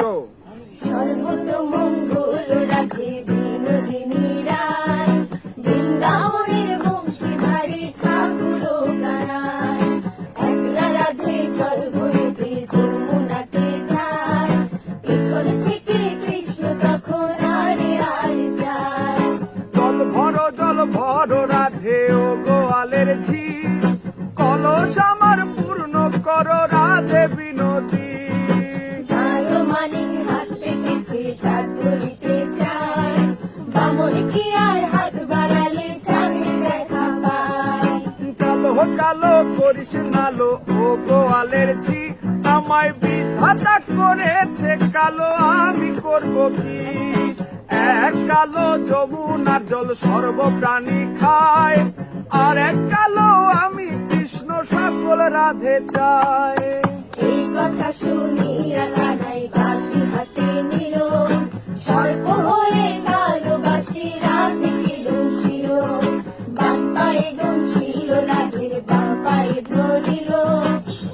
গো সর্বতমঙ্গল রাধে বিনোদিনী রায়। বৃন্দাবনের বংশীধারী ঠাকুর কানায়। একলা রাধে জল ভরিতে যমুনাতে যায় পেছন থেকে কৃষ্ণ তখন আরে আর যায় জল ভর জল ভর রাধে ও গোয়ালের ঝি পেতেছে চাঁদ ধরিতে চায় বামন কি আর হাত বাড়ালে চাঁদের দেখা পায়? কালো কালো করিস নালো ও গোয়ালের ঝি। আমায় বিধাতা করেছে কালো আমি করব কি? এক কালো যমুনার জল সর্বপ্রাণী খায় আর এক কালো আমি কৃষ্ণ সকল রাধে চায়। এই কথা শুনিয়া ধরিল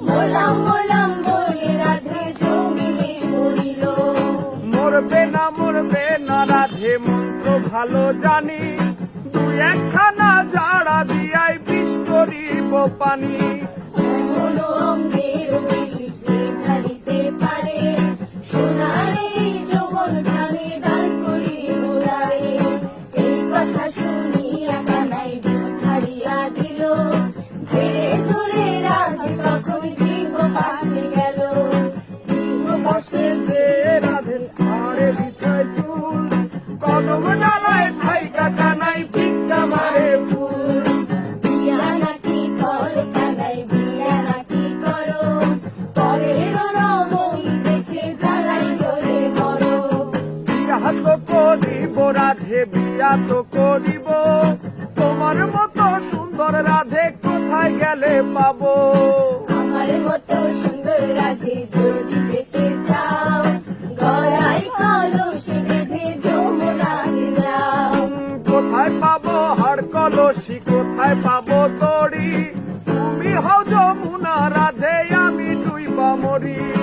মোলাম মোলাম বলে রাধে জমিলে পড়িল মরবে না মরবে না রাধে মন্ত্র ভালো জানি। দুই একখানা জাড়া দিয়াই বিষ করিব পানি। এমন আরে বিছায় চুল। কদম ডালায় থাই কাকা নাই ভিক্ষা মারে ফুল। বিয়া নাকি কর কানাই বিয়া নাকি করো। পরের রমণী দেখে জ্বালাই জোরে মরো। বিয়া তো করিব রাধে বিয়া তো করিব। তোমার মতো সুন্দর রাধে কোথায় গেলে পাবো? আমার মতো সুন্দর রাধে কলসি কোথায় পাবো দড়ি তুমি হও যমুনা রাধে আমি তুই মরি।